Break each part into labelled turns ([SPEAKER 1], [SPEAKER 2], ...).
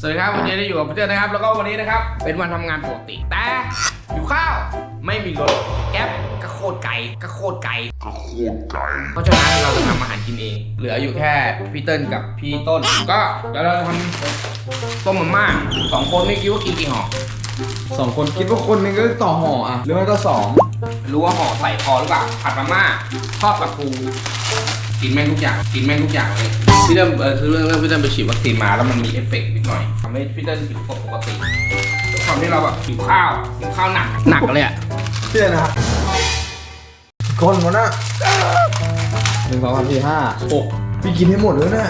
[SPEAKER 1] สวัสดีครับวันนี้ได้อยู่กับพี่เจอนะครับ แล้วก็วันนี้นะครับ เป็นวันทำงานปกติ แต่อยู่ข้าวไม่มีรถแก๊ปก็โคตรไก่ก็โคตรไก่ก็โคตรไก่เพราะฉะนั้นเราจะทำอาหารกินเอง เหลืออยู่แค่พี่เติ้ลกับพี่ต้น ก็เดี๋ยวเราจะทำต้มมาม่าสองคนไม่คิดว่ากินกี่ห่อ
[SPEAKER 2] สองคนคิดว่าคนหนึงก็ต่อห่ออะหรือไม่ก็สอง
[SPEAKER 1] รู้ว่าห่อใส่พอหรือเปล่าผัดมาม่าทอดปลาทู กินแม่งทุกอย่างกินแม่งทุกอย่างเลยพี่เติ้ลเออคือเรื่องเรื่องพี่เติ้ลไปฉีดวัคซีนมาแล้วมันมีเอฟเฟกต์นิดหน่อยทำให้พี่เติ้ลผิวปกติด้วยความที่เราแบบหิวข้าวหิวข้าวหนักหนักเลยอะ
[SPEAKER 2] เชื่อนะครับคนคนน่ะหนึ่งสองสามสี่ห้าหกพี่กินให้หมดเลยนะ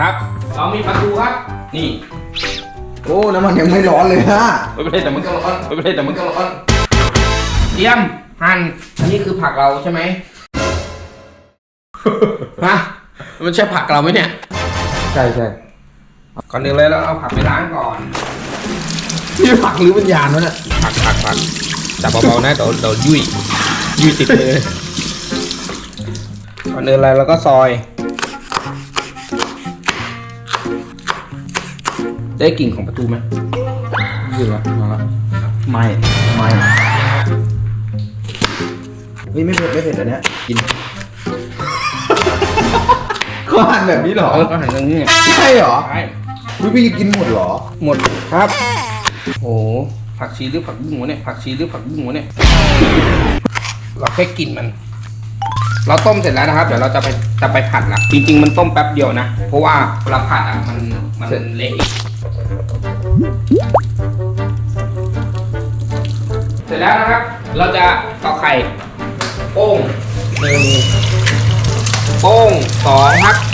[SPEAKER 2] ครับ
[SPEAKER 1] เรามีปลาทูครับ นี่
[SPEAKER 2] โอ้น้ำมันยังไม่ร้อนเลยนะ
[SPEAKER 1] ไม่เป็นไรแต่มันก็ร้อนไม่เป็นไรแต่มันก็ร้อนเตรียมหั่นอันนี้คือผักเราใช่ไหม ฮะมันใช่ผักเราไหมเนี่ย
[SPEAKER 2] ใช่ใช่
[SPEAKER 1] ก่อนอื่นเลยเราเอาผักไปล้างก่อน
[SPEAKER 2] พี่ผักหรือวิญญาณวะเนี่ย
[SPEAKER 1] ผักผักผักจับเบาๆนะเดี๋ยวเดี๋ยวยุ่ยยุ่ยติดเลยก่อนอื่นอะไรเราก็ซอยได้กลิ่นของประตูไหม
[SPEAKER 2] รู้สึกว่ามาละไม่ไม่เฮ้ยไม่เผ็ดไม่เผ็ดอันเนี้ยกินเขา หั่นแบบนี้เหรอ
[SPEAKER 1] เออก็หันตรงนี้ไง
[SPEAKER 2] ใช่เหรอ
[SPEAKER 1] ใช่
[SPEAKER 2] พี่พี่กินหมดเหรอ
[SPEAKER 1] หมดครับ โอ้ผักชีหรือผักบุ้งวะเนี่ย ผักชีหรือผักบุ้งวะเนี่ย เราแค่กลิ่นมัน เราต้มเสร็จแล้วนะครับ เดี๋ยวเราจะไปจะไปผัดละจริง ๆ มันต้มแป๊บเดียวนะ เพราะว่าเวลาผัดอะมันมันเละอีกเสร็จแล้วนะครับ เราจะตอกไข่โป้งหนึ่งโป้งสองครับ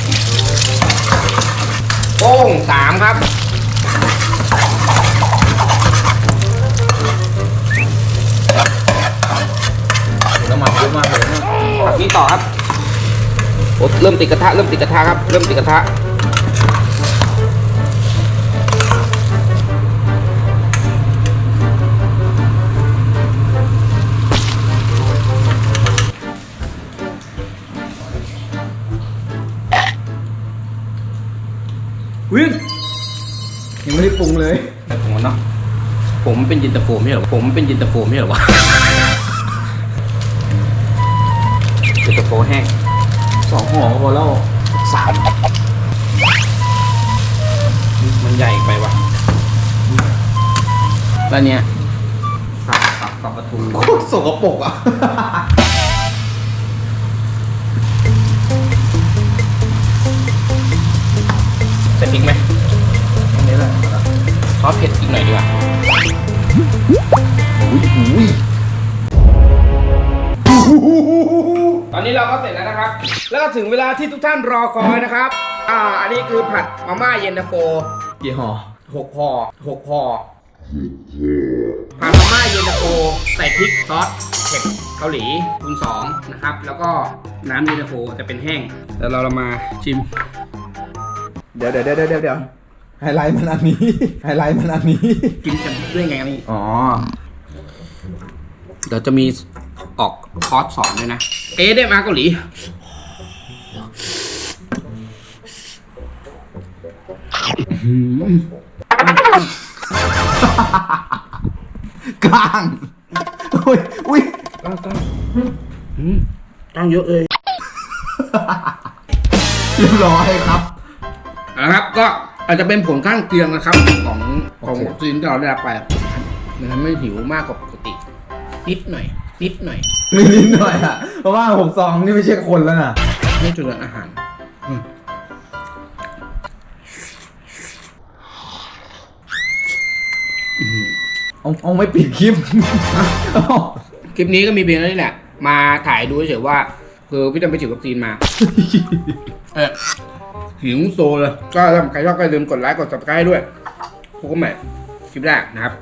[SPEAKER 1] โป้งสามครับ
[SPEAKER 2] น้ำมันเยอะมากเลยนะ
[SPEAKER 1] ผัดนี้ต่อครับโอ้เริ่มติดกระทะ เริ่มติดกระทะครับ เริ่มติดกระทะ
[SPEAKER 2] ยังไม่ได้ปรุงเลย
[SPEAKER 1] แต่ผมว่าเนาะผมเป็นยินตาโฟไม่ใช่เหรอผมเป็นยินตาโฟไม่ใช่เหรอวะยินตาโฟแห้ง
[SPEAKER 2] สองห่อก็พอแล้ว
[SPEAKER 1] สามมันใหญ่ไปว่ะแล้วเนี้ยสับสับสับประตู
[SPEAKER 2] โคตรสกปรกอะ
[SPEAKER 1] ใส่พริกไหม
[SPEAKER 2] อันนี้แหละ
[SPEAKER 1] ซ อสเผ็ดอีกหน่อยดีกว่า
[SPEAKER 2] อุ้ยอุ้ย
[SPEAKER 1] ตอนนี้เราก็เสร็จแล้วนะครับ แล้วก็ถึงเวลาที่ทุกท่านรอคอยนะครับ อ่า อันนี้คือผัดมาม่าเย็นตาโฟ
[SPEAKER 2] กี่ห่อ
[SPEAKER 1] หกห่อหกห่อผัดมาม่าเย็นตาโฟใส่พริกซอสเผ็ดเกาหลีคูณสองนะครับ แล้วก็น้ำเย็นตาโฟจะเป็นแห้งเดี๋ยวเราเรามาชิม
[SPEAKER 2] เดี๋ยวเดี๋ยวเดี๋ยวเดี๋ยว ไฮไลท์มันอันนี้ ไฮไลท์มันอันนี้
[SPEAKER 1] กินกันด้วยไงนี่
[SPEAKER 2] อ๋อ
[SPEAKER 1] เดี๋ยวจะมีออกคอร์สสอนด้วยนะ เอ๊ะได้มาเกาหลี
[SPEAKER 2] กลางอุ้ยอุ้ย
[SPEAKER 1] ตั้งตั้งอืมตั้งเยอะเลย
[SPEAKER 2] เรียบร้อยครับ
[SPEAKER 1] นะครับก็ อาจจะเป็นผลข้างเคียงนะครับ ของของ
[SPEAKER 2] โอเค
[SPEAKER 1] วัคซีนที่เราได้รับไปมันทำให้หิวมากกว่าปกติ นิดหน่อย นิดหน่อย
[SPEAKER 2] นิดนิดหน่อยอะ เพราะว่าหกซองนี่ไม่ใช่คนแล้วน่ะ
[SPEAKER 1] ไม่เจริญอาหารอืม
[SPEAKER 2] เอาเอาไม่ปิดคลิปเอา
[SPEAKER 1] คลิปนี้ก็มีเพียงเท่านี้แหละ มาถ่ายดูเฉยๆว่า คือพี่ดำไปฉีดวัคซีนมา เออ หิวโซเลย ก็ถ้าใครชอบก็อย่าลืมกดไลค์กด subscribe ด้วยพบกันใหม่คลิปแรกนะครับ